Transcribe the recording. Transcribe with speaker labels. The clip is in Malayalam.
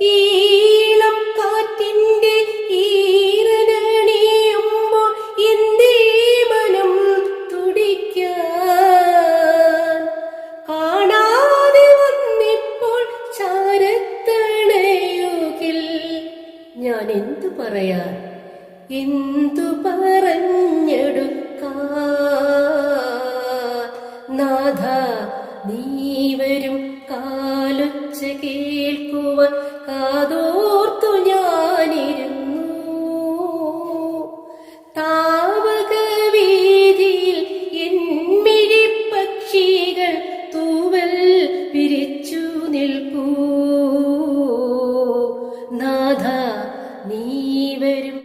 Speaker 1: ഈളം വന്നിപ്പോൾ ചാരത്തണയുകിൽ ഞാൻ എന്തു പറയാ എന്തു പറഞ്ഞെടുക്കാഥ നീ വരും നീ വരും.